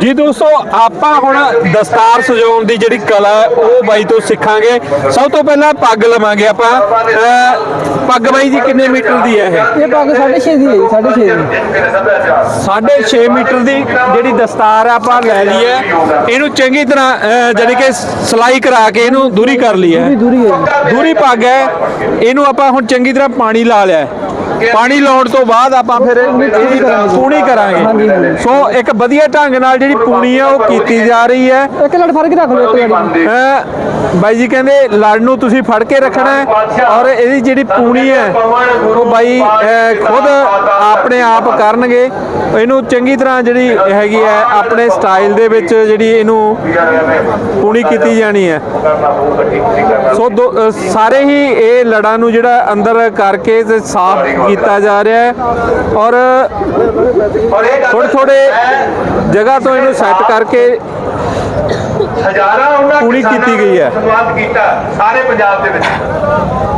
ਜੀ ਦੋਸਤੋ ਆਪਾਂ ਹੁਣ ਦਸਤਾਰ ਸਜਾਉਣ ਦੀ ਜਿਹੜੀ ਕਲਾ ਹੈ ਉਹ ਬਾਈ ਤੋਂ ਸਿੱਖਾਂਗੇ। ਸਭ ਤੋਂ ਪਹਿਲਾਂ ਪੱਗ ਲਵਾਂਗੇ ਆਪਾਂ। ਪੱਗ ਬਾਈ ਜੀ ਕਿੰਨੇ ਮੀਟਰ ਦੀ ਹੈ ਇਹ? ਇਹ ਪੱਗ 6.5 ਦੀ ਹੈ ਜੀ 6.5 ਦੀ। ਸਾਢੇ 6 ਮੀਟਰ ਦੀ ਜਿਹੜੀ ਦਸਤਾਰ ਆ ਆਪਾਂ ਲੈ ਲਈ ਹੈ। ਇਹਨੂੰ ਚੰਗੀ ਤਰ੍ਹਾਂ ਜਾਣੀ ਕਿ ਸਲਾਈ ਕਰਾ ਕੇ ਇਹਨੂੰ ਦੂਰੀ ਕਰ ਲਈ ਹੈ। ਦੂਰੀ ਹੈ ਪੱਗ ਹੈ। ਇਹਨੂੰ ਆਪਾਂ ਹੁਣ ਚੰਗੀ ਤਰ੍ਹਾਂ ਪਾਣੀ ਲਾ ਲਿਆ ਹੈ। ਪਾਣੀ ਲਾਉਣ ਤੋਂ ਬਾਅਦ ਆਪਾਂ ਫਿਰ ਇਹਦੀ ਪੂਣੀ ਕਰਾਂਗੇ। ਸੋ ਇੱਕ ਵਧੀਆ ਢੰਗ ਨਾਲ ਜਿਹੜੀ ਪੂਣੀ ਆ ਉਹ ਕੀਤੀ ਜਾ ਰਹੀ ਹੈ। ਇੱਕ ਲੜ ਫੜ ਕੇ ਰੱਖ ਲਓ ਇੱਕ ਲੜ। ਬਾਈ ਜੀ ਕਹਿੰਦੇ ਲੜ ਨੂੰ ਤੁਸੀਂ ਫੜ ਕੇ ਰੱਖਣਾ ਹੈ ਔਰ ਇਹਦੀ ਜਿਹੜੀ ਪੂਣੀ ਹੈ ਉਹ ਬਾਈ ਖੁਦ ਆਪਣੇ ਆਪ ਕਰਨਗੇ। ਇਹਨੂੰ ਚੰਗੀ ਤਰ੍ਹਾਂ ਜਿਹੜੀ ਹੈਗੀ ਹੈ ਆਪਣੇ ਸਟਾਈਲ ਦੇ ਵਿੱਚ ਜਿਹੜੀ ਇਹਨੂੰ ਪੂਣੀ ਕੀਤੀ ਜਾਣੀ ਹੈ। ਸੋ ਸਾਰੇ ਹੀ ਇਹ ਲੜਾਂ ਨੂੰ ਜਿਹੜਾ ਅੰਦਰ ਕਰਕੇ ਤੇ ਸਾਫ਼ ਕੀਤਾ ਜਾ ਰਿਹਾ ਹੈ ਔਰ ਥੋੜੇ ਥੋੜੇ ਜਗ੍ਹਾ ਤੋਂ ਇਹਨੂੰ ਸੈੱਟ ਕਰਕੇ ਹਜ਼ਾਰਾਂ ਉਹਨਾਂ ਪੂਰੀ ਕੀਤੀ ਗਈ ਹੈ। ਸਨਮਾਨਿਤ ਕੀਤਾ ਸਾਰੇ ਪੰਜਾਬ ਦੇ ਵਿੱਚ।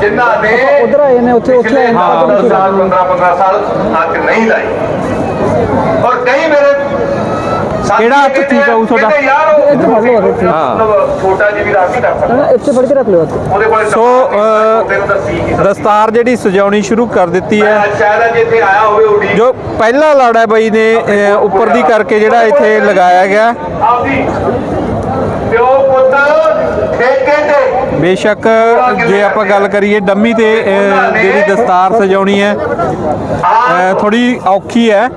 ਜਿਨ੍ਹਾਂ ਨੇ ਉਧਰ ਆਏ ਨੇ ਉੱਥੇ ਉੱਥੇ ਆਏ ਨੇ। ਹਾਂ ਉੱਧਰ 10 ਸਾਲ 15 15 ਸਾਲ ਅੱਗ ਨਹੀਂ ਲਾਈ ਔਰ ਕਈ ਮੇਰੇ ਕਿਹੜਾ ਹੱਥ ਠੀਕ ਆ ਉਹ? ਤੁਹਾਡਾ? ਫੜ ਲਓ ਇੱਥੇ। ਹਾਂ। ਛੋਟਾ ਜਿਹਾ ਵੀ ਰਾਤ ਕਰ ਸਕਦਾ ਨਾ, ਇੱਥੇ ਫੜ ਕੇ ਰੱਖ ਲਓ ਉਹਦੇ ਕੋਲ ਸੋ, ਦਸਤਾਰ ਜਿਹੜੀ ਸਜਾਉਣੀ ਸ਼ੁਰੂ ਕਰ ਦਿੱਤੀ ਹੈ। ਸ਼ਾਇਦ ਜੇ ਇੱਥੇ ਆਇਆ ਹੋਵੇ ਉਡੀ ਜੋ ਪਹਿਲਾ ਲੜ ਹੈ ਬਾਈ ਨੇ ਉੱਪਰ ਦੀ ਕਰਕੇ ਜਿਹੜਾ ਇੱਥੇ ਲਗਾਇਆ ਗਿਆ। ਆਪਦੀ ਪਿਓ ਪੁੱਤ ਠੇਕੇ ਤੇ ਬੇਸ਼ੱਕ ਜੇ ਆਪਾਂ ਗੱਲ ਕਰੀਏ ਡੰਮੀ ਤੇ ਜਿਹੜੀ ਦਸਤਾਰ ਸਜਾਉਣੀ ਹੈ ਥੋੜੀ ਔਖੀ ਹੈ।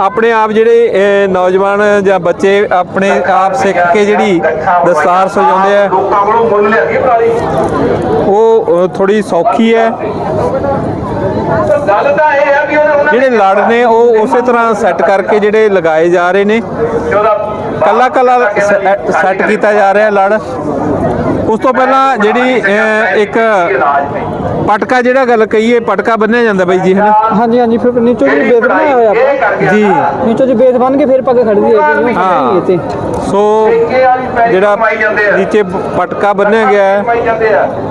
ਆਪਣੇ ਆਪ ਜਿਹੜੇ ਨੌਜਵਾਨ ਜਾਂ ਬੱਚੇ ਆਪਣੇ ਆਪ ਸਿੱਖ ਕੇ ਜਿਹੜੀ ਦਸਤਾਰ ਸਜਾਉਂਦੇ ਆ ਉਹ ਥੋੜੀ ਸੌਖੀ ਹੈ। ਜਿਹੜੇ ਲੜ ਨੇ ਉਹ ਉਸੇ ਤਰ੍ਹਾਂ ਸੈੱਟ ਕਰਕੇ ਜਿਹੜੇ ਲਗਾਏ ਜਾ ਰਹੇ ਨੇ। ਕੱਲਾ ਕੱਲਾ ਸੈੱਟ ਕੀਤਾ ਜਾ ਰਿਹਾ ਲੜ। ਉਸ ਤੋਂ ਪਹਿਲਾਂ ਜਿਹੜੀ ਇੱਕ ਪਟਕਾ ਜਿਹੜਾ ਗੱਲ ਕਹੀਏ ਪਟਕਾ ਬੰਨਿਆ ਜਾਂਦਾ ਬਾਈ ਜੀ ਹਨਾ? ਹਾਂਜੀ ਹਾਂਜੀ ਫਿਰ ਨੀਚੋਂ ਜੀ ਬੇਸ ਬਣਾਇਆ ਹੋਇਆ। ਆਪਾਂ ਜੀ। ਨੀਚੋਂ ਜੀ ਬੇਸ ਬਣ ਕੇ ਫਿਰ ਪੱਗ ਖੜਦੀ ਹੈ ਜੀ ਹਾਂ ਇੱਥੇ। ਸੋ ਜਿਹੜਾ ਨੀਚੇ ਪਟਕਾ ਬੰਨਿਆ ਗਿਆ ਹੈ।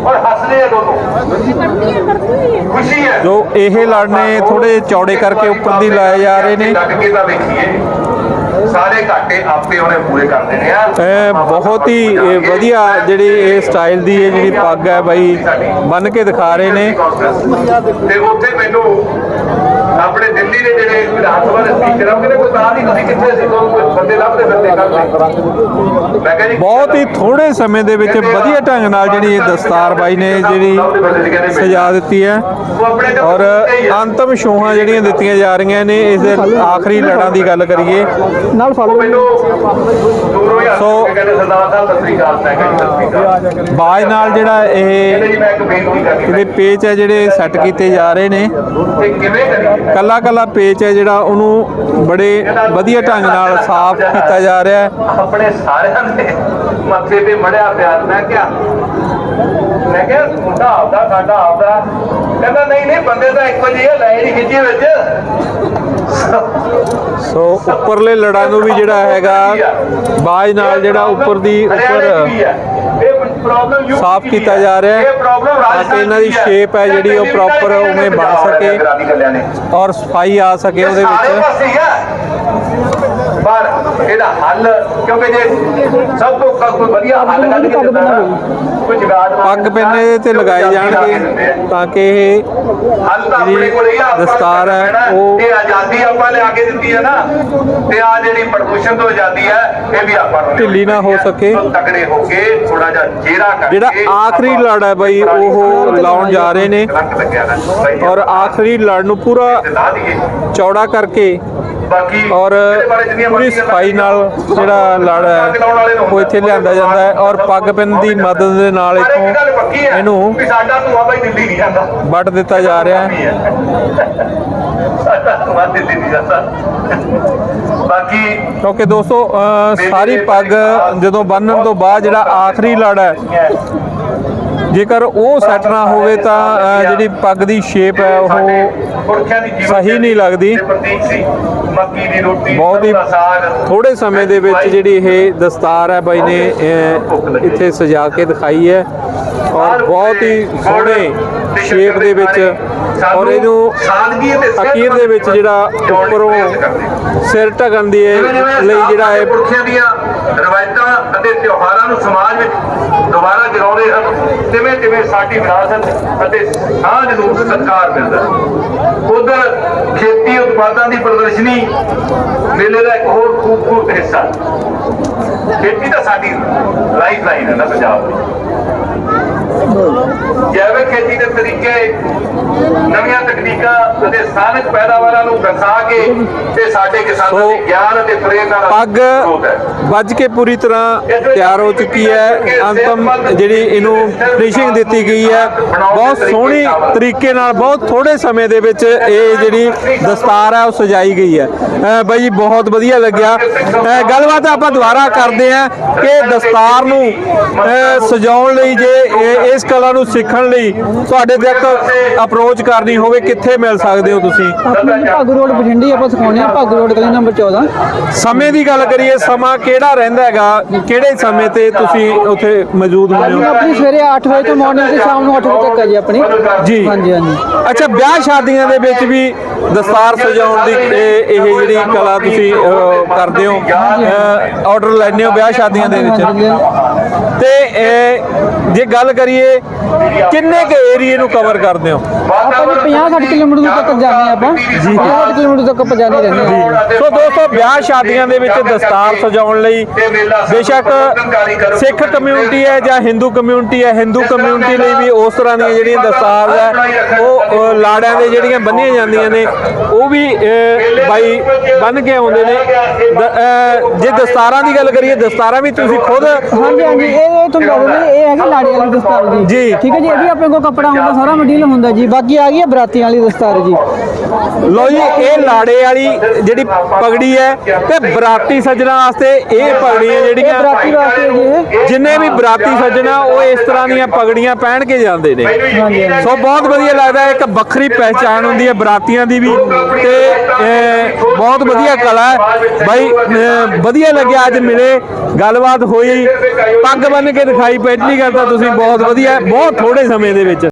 ਔਰ ਹੱਸਦੇ ਆ ਦੋਨੋਂ। ਖੁਸ਼ੀ ਹੈ। ਜੋ ਇਹ ਲੜ ਨੇ ਥੋੜੇ ਚੌੜੇ ਕਰਕੇ ਉੱਪਰ ਦੀ ਲਾਏ ਜਾ ਰਹੇ ਨੇ। ਲੱਗ ਕੇ ਤਾਂ ਵੇਖੀਏ। ਸਾਰੇ ਘਾਟੇ ਆਪੇ ਉਹਨੇ ਪੂਰੇ ਕਰ ਦੇਣੇ ਆ। ਇਹ ਬਹੁਤ ਹੀ ਵਧੀਆ ਜਿਹੜੀ ਇਹ ਸਟਾਈਲ ਦੀ ਇਹ ਜਿਹੜੀ ਪੱਗ ਹੈ ਬਾਈ ਬੰਨ ਕੇ ਦਿਖਾ ਰਹੇ ਨੇ। ਤੇ ਉੱਥੇ ਮੈਨੂੰ ਆਪਣੇ ਦਿੱਲੀ ਦੇ ਜਿਹੜੇ ਵਿਧਾਨ ਸਭਾ ਦੇ ਸਪੀਕਰ ਆ ਉਹ ਕਹਿੰਦੇ ਕੋਈ ਤਾਂ ਨਹੀਂ ਤੁਸੀਂ ਕਿੱਥੇ ਸੀ? ਕੋਈ ਬੰਦੇ ਲੱਭਦੇ ਫਿਰਦੇ ਕਰਦੇ ਮੈਂ ਕਿਹਾ ਜੀ ਬਹੁਤ ਹੀ ਥੋੜੇ ਸਮੇਂ ਦੇ ਵਿੱਚ ਵਧੀਆ ਢੰਗ ਨਾਲ ਜਿਹੜੀ ਇਹ ਦਸਤਾਰ ਬਾਈ ਨੇ ਜਿਹੜੀ ਸਜਾ ਦਿੱਤੀ ਹੈ। ਔਰ ਅੰਤਮ ਸ਼ੋਹਾਂ ਜਿਹੜੀਆਂ ਦਿੱਤੀਆਂ ਜਾ ਰਹੀਆਂ ਨੇ ਇਸ ਦੇ ਆਖਰੀ ਲੜਾਂ ਦੀ ਗੱਲ ਕਰੀਏ। ਨਾਲ ਹੀ ਸੋ- ਕਹਿੰਦੇ ਜੀ ਬਾਜ ਨਾਲ ਜਿਹੜਾ ਕਹਿੰਦੇ ਇਹ ਜੀ ਇਹਦੇ ਪੇਚ ਹੈ ਜਿਹੜੇ ਸੈੱਟ ਕੀਤੇ ਜਾ ਰਹੇ ਨੇ। ਤੇ ਕਿਵੇਂ ਕਰੀਏ? ਕੱਲਾ ਕੱਲਾ ਪੇਚ ਹੈ ਜਿਹੜਾ ਉਹਨੂੰ ਬੜੇ ਵਧੀਆ ਢੰਗ ਨਾਲ ਸਾਫ਼ ਕੀਤਾ ਜਾ ਰਿਹਾ ਹੈ। ਆਪਣੇ ਸਾਰਿਆਂ ਦੇ ਮੱਥੇ ਤੇ ਮੜਿਆ ਪਿਆ। ਮੈਂ ਕਿਹਾ ਮੈਂ ਕਿਹਾ ਮੁੰਡਾ ਆਪਦਾ ਸਾਡਾ ਆਪਦਾ। ਕਹਿੰਦਾ ਨਹੀਂ ਨਹੀਂ ਬੰਦੇ ਤਾਂ ਇੱਕੋ ਜਿਹੇ ਆ, ਲੈ ਨਹੀਂ ਖਿੱਚੀ ਵਿੱਚ। ਸੋ ਉੱਪਰਲੇ ਲੜਾਂ ਨੂੰ ਵੀ ਜਿਹੜਾ ਹੈਗਾ ਬਾਜ ਨਾਲ ਜਿਹੜਾ ਉੱਪਰ ਦੀ ਉੱਪਰ ਸਾਫ਼ ਕੀਤਾ ਜਾ ਰਿਹਾ ਹੈ ਤਾਂ ਕਿ ਇਹਨਾਂ ਦੀ shape ਹੈ ਜਿਹੜੀ ਉਹ proper ਉਵੇਂ ਬਣ ਸਕੇ। ਔਰ ਸਫ਼ਾਈ ਆ ਸਕੇ ਉਹਦੇ ਵਿੱਚ। ਪਰ ਇਹਦਾ ਹੱਲ ਕਿਉਂਕਿ ਜੇ ਸਭ ਤੋਂ ਕ- ਕੋਈ ਵਧੀਆ ਹੱਲ ਕੱਢ ਕੇ ਦਿੰਦਾ ਨਾ, ਕੋਈ ਜਗਾੜ ਪੱਗ ਪੈਨੇ ਤੇ ਲਗਾਏ ਜਾਣਗੇ ਤਾਂ ਕਿ ਇਹ ਹੱਲ ਤਾਂ ਆਪਣੇ ਕੋਲ ਇਹ ਦਸਤਾਰ ਹੈ, ਉਹ- ਇਹ ਆਜ਼ਾਦੀ ਆਪਾਂ ਲਿਆ ਕੇ ਦਿੱਤੀ ਹੈ ਨਾ ਤੇ ਆ ਜਿਹੜੀ ਪ੍ਰਦੂਸ਼ਣ ਤੋਂ ਆਜ਼ਾਦੀ ਹੈ ਇਹ ਵੀ ਆਪਾਂ ਨੂੰ ਢਿੱਲੀ ਨਾ ਹੋ ਸਕੇ। ਤਕੜੇ ਹੋ ਕੇ ਥੋੜਾ ਜਿਹਾ ਜੇਰਾ ਕਰਕੇ ਜਿਹੜਾ ਆਖਰੀ ਲੜ ਹੈ ਬਈ ਉਹ ਲਾਉਣ ਜਾ ਰਹੇ ਨੇ। ਔਰ ਆਖਰੀ ਲੜ ਨੂੰ ਪੂਰਾ ਚੌੜਾ ਕਰਕੇ ਔਰ ਪੂਰੀ ਸਫ਼ਾਈ ਨਾਲ ਜਿਹੜਾ ਲੜ ਹੈ ਉਹ ਇੱਥੇ ਲਿਆਂਦਾ ਜਾਂਦਾ ਹੈ ਔਰ ਪੱਗ ਪਿੰਨ ਦੀ ਮਦਦ ਦੇ ਨਾਲ ਇੱਥੋਂ ਇਹਨੂੰ ਸਾਡਾ ਧੂਆ ਬਾਈ ਦਿੱਲੀ ਨਹੀਂ ਜਾਂਦਾ। ਵੱਟ ਦਿੱਤਾ ਜਾ ਰਿਹਾ ਹੈ। ਸਾਡਾ ਧੂਆ ਦਿੱਲੀ ਨਹੀਂ ਜਾਂਦਾ। ਬਾਕੀ ਕਿਉਂਕਿ ਦੋਸਤੋ ਸਾਰੀ ਪੱਗ ਜਦੋਂ ਬੰਨਣ ਤੋਂ ਬਾਅਦ ਜਿਹੜਾ ਆਖਰੀ ਲੜ ਹੈ। ਜੇਕਰ ਉਹ ਸੈੱਟ ਨਾ ਹੋਵੇ ਤਾਂ ਜਿਹੜੀ ਪੱਗ ਦੀ ਸ਼ੇਪ ਹੈ ਉਹ ਸਹੀ ਨਹੀਂ ਲੱਗਦੀ। ਮੱਕੀ ਦੀ ਰੋਟੀ ਬਹੁਤ ਹੀ ਥੋੜੇ ਸਮੇਂ ਦੇ ਵਿੱਚ ਜਿਹੜੀ ਇਹ ਦਸਤਾਰ ਹੈ ਬਾਈ ਨੇ ਇੱਥੇ ਸਜਾ ਕੇ ਦਿਖਾਈ ਹੈ ਔਰ ਬਹੁਤ ਹੀ ਸੋਹਣੇ ਸ਼ੇਪ ਦੇ ਵਿੱਚ ਔਰ ਇਹਨੂੰ ਸਾਦਗੀ ਸਿਹਤਮੰਦ ਅਖੀਰ ਦੇ ਵਿੱਚ ਜਿਹੜਾ ਉੱਪਰੋਂ। ਸਿਰ ਢਕਣ ਦੀ ਲਈ ਜਿਹੜਾ ਇਹ ਪੁਰਖਿਆਂ ਦੀਆਂ ਰਵਾਇਤਾਂ ਅਤੇ ਤਿਉਹਾਰਾਂ ਨੂੰ ਸਮਾਜ ਵਿੱਚ ਦੁਬਾਰਾ ਜਗਾਉਂਦੇ ਹਨ ਤਿਵੇਂ ਤਿਵੇਂ ਸਾਡੀ ਵਿਰਾਸਤ ਅਤੇ ਸਾਂਝ ਨੂੰ ਸਤਿਕਾਰ ਮਿਲਦਾ ਹੈ, ਉਧਰ ਖੇਤੀ ਉਤਪਾਦਾਂ ਦੀ ਪ੍ਰਦਰਸ਼ਨੀ ਮੇਲੇ ਦਾ ਇੱਕ ਹੋਰ ਖੂਬਸੂਰਤ ਹਿੱਸਾ ਖੇਤੀ ਤਾਂ ਸਾਡੀ ਲਾਈਫ ਲਾਈਨ ਹੈ ਨਾ ਪੰਜਾਬ ਦੀ। ਜੈਵਿਕ ਖੇਤੀ ਦੇ ਤਰੀਕੇ ਨਵੀਆਂ ਤਕਨੀਕਾਂ ਅਤੇ ਸਥਾਨਕ ਪੈਦਾਵਾਰਾਂ ਨੂੰ ਦਰਸਾ ਕੇ ਤੇ ਸਾਡੇ ਕਿਸਾਨਾਂ ਦੀ ਗਿਆਨ ਅਤੇ ਪ੍ਰੇਰਨਾ ਦਾ ਪੱਗ ਵੱਜ ਕੇ ਪੂਰੀ ਤਰ੍ਹਾਂ ਤਿਆਰ ਹੋ ਚੁੱਕੀ ਹੈ। ਅੰਤਮ ਜਿਹੜੀ ਇਹਨੂੰ ਫਿਨਿਸ਼ਿੰਗ ਦਿੱਤੀ ਗਈ ਹੈ। ਬਹੁਤ ਸੋਹਣੀ ਤਰੀਕੇ ਨਾਲ ਬਹੁਤ ਥੋੜੇ ਸਮੇਂ ਦੇ ਵਿੱਚ ਇਹ ਜਿਹੜੀ ਦਸਤਾਰ ਹੈ ਉਹ ਸਜਾਈ ਗਈ ਹੈ। ਬਾਈ ਬਹੁਤ ਵਧੀਆ ਲੱਗਿਆ। ਗੱਲਬਾਤ ਆਪਾਂ ਦੁਬਾਰਾ ਕਰਦੇ ਹਾਂ ਕਿ ਦਸਤਾਰ ਨੂੰ ਸਜਾਉਣ ਲਈ ਜੇ ਇਹ- ਇਸ ਕਲਾ ਨੂੰ ਸਿੱਖਣ ਲਈ ਤੁਹਾਡੇ ਤੱਕ ਅਪਰੋਚ ਕਰਨੀ ਹੋਵੇ ਕਿੱਥੇ ਮਿਲ ਸਕਦੇ ਹੋ ਤੁਸੀਂ? ਭਾਗੂ ਰੋਡ ਬਠਿੰਡੇ ਆਪਾਂ ਸਿਖਾਉਂਦੇ ਆ ਭਾਗੂ ਰੋਡ ਗਲੀ ਨੰਬਰ 14 ਸਮੇਂ ਦੀ ਗੱਲ ਕਰੀਏ ਸਮਾਂ ਕਿਹੜਾ ਰਹਿੰਦਾ ਹੈਗਾ? ਕਿਹੜੇ ਸਮੇਂ ਤੇ ਤੁਸੀਂ ਉੱਥੇ ਮੌਜੂਦ ਹੁੰਦੇ ਹੋ? ਆਪਣੀ ਸਵੇਰੇ 8 ਵਜੇ ਤੋਂ ਮਾਰਨਿੰਗ ਤੇ ਸ਼ਾਮ ਨੂੰ 8 ਵਜੇ ਤੱਕ ਹੈ ਜੀ ਆਪਣੀ। ਜੀ। ਹਾਂਜੀ ਹਾਂਜੀ। ਅੱਛਾ ਵਿਆਹ ਸ਼ਾਦੀਆਂ ਦੇ ਵਿੱਚ ਵੀ ਦਸਤਾਰ ਸਜਾਉਣ ਦੀ ਇਹ ਜਿਹੜੀ ਕਲਾ ਤੁਸੀਂ ਕਰਦੇ ਹੋ ਆਰਡਰ ਲੈਂਦੇ ਹੋ ਵਿਆਹ ਸ਼ਾਦੀਆਂ ਦੇ ਵਿੱਚ? ਤੇ ਇਹ, ਜੇ ਗੱਲ ਕਰੀਏ ਕਿੰਨੇ ਕੁ ਏਰੀਏ ਨੂੰ ਕਵਰ ਕਰਦੇ ਹੋ? ਆਪਾਂ ਜੀ 50 60 ਕਿਲੋਮੀਟਰ ਤੱਕ ਜਾਂਦੇ ਆਪਾਂ। ਜੀ 50 ਕਿਲੋਮੀਟਰ ਤੱਕ ਆਪਾਂ ਜਾਂਦੇ ਰਹਿੰਦੇ ਹਾਂ। ਸੋ ਦੋਸਤੋ ਵਿਆਹ ਸ਼ਾਦੀਆਂ ਦੇ ਵਿੱਚ ਦਸਤਾਰ ਸਜਾਉਣ ਲਈ ਬੇਸ਼ੱਕ ਸਿੱਖ ਕਮਿਊਨਿਟੀ ਹੈ ਜਾਂ ਹਿੰਦੂ ਕਮਿਊਨਿਟੀ ਹੈ ਹਿੰਦੂ ਕਮਿਊਨਿਟੀ ਲਈ ਵੀ ਉਸ ਤਰ੍ਹਾਂ ਦੀਆਂ ਜਿਹੜੀਆਂ ਦਸਤਾਰ ਹੈ ਉਹ ਲਾੜਿਆਂ ਦੇ ਜਿਹੜੀਆਂ ਬੰਨੀਆਂ ਜਾਂਦੀਆਂ ਨੇ ਉਹ ਵੀ ਬਾਈ ਬੰਨ ਕੇ ਆਉਂਦੇ ਨੇ। ਜੇ ਦਸਤਾਰਾਂ ਦੀ ਗੱਲ ਕਰੀਏ ਦਸਤਾਰਾਂ ਵੀ ਤੁਸੀਂ ਖੁਦ ਹਾਂਜੀ ਹਾਂਜੀ ਇਹ ਇਹ ਤੁਹਾਨੂੰ ਦੱਸ ਦਿੰਦੇ ਇਹ ਹੈਗੀ ਲਾੜੀ ਵਾਲੀ ਦਸਤਾਰ ਜੀ। ਜੀ। ਠੀਕ ਹੈ ਜੀ ਇਹ ਵੀ ਆਪਣੇ ਕੋਲ ਕੱਪੜਾ ਹੁੰਦਾ ਸਾਰਾ ਮਟੀਰੀਅਲ ਹੁੰਦਾ ਜੀ। ਬਾਕੀ ਆ ਗਈ ਹੈ ਬਰਾਤੀਆਂ ਵਾਲੀ ਦਸਤਾਰ ਜੀ। ਲੋ ਜੀ ਇਹ ਲਾੜੇ ਵਾਲੀ ਜਿਹੜੀ ਪਗੜੀ ਹੈ ਤੇ ਬਰਾਤੀ ਸੱਜਣਾ ਵਾਸਤੇ ਇਹ ਪਗੜੀਆਂ ਇਹ ਜਿਹੜੀਆਂ ਬਰਾਤੀ ਵਾਸਤੇ ਜੀ ਇਹ। ਜਿੰਨੇ ਵੀ ਬਰਾਤੀ ਸੱਜਣਾ ਉਹ ਇਸ ਤਰ੍ਹਾਂ ਦੀਆਂ ਪਗੜੀਆਂ ਪਹਿਨ ਕੇ ਜਾਂਦੇ ਨੇ। ਸੋ ਬਹੁਤ ਵਧੀਆ ਲੱਗਦਾ ਹੈ ਇੱਕ ਵੱਖਰੀ ਪਹਿਚਾਣ ਹੁੰਦੀ ਹੈ ਬਰਾਤੀਆਂ ਦੀ ਵੀ। ਤੇ ਅਹ, ਬਹੁਤ ਵਧੀਆ ਕਲਾ ਹੈ। ਬਾਈ ਅਹ, ਵਧੀਆ ਲੱਗਿਆ ਅੱਜ ਮਿਲੇ ਗੱਲਬਾਤ ਹੋਈ। ਪੱਗ ਬੰਨ ਕੇ ਦਿਖਾਈ ਪਹਿਲੀ ਗੱਲ ਤਾਂ ਤੁਸੀਂ ਬਹੁਤ ਵਧੀਆ ਬਹੁਤ ਥੋੜੇ ਸਮੇਂ ਦੇ ਵਿੱਚ।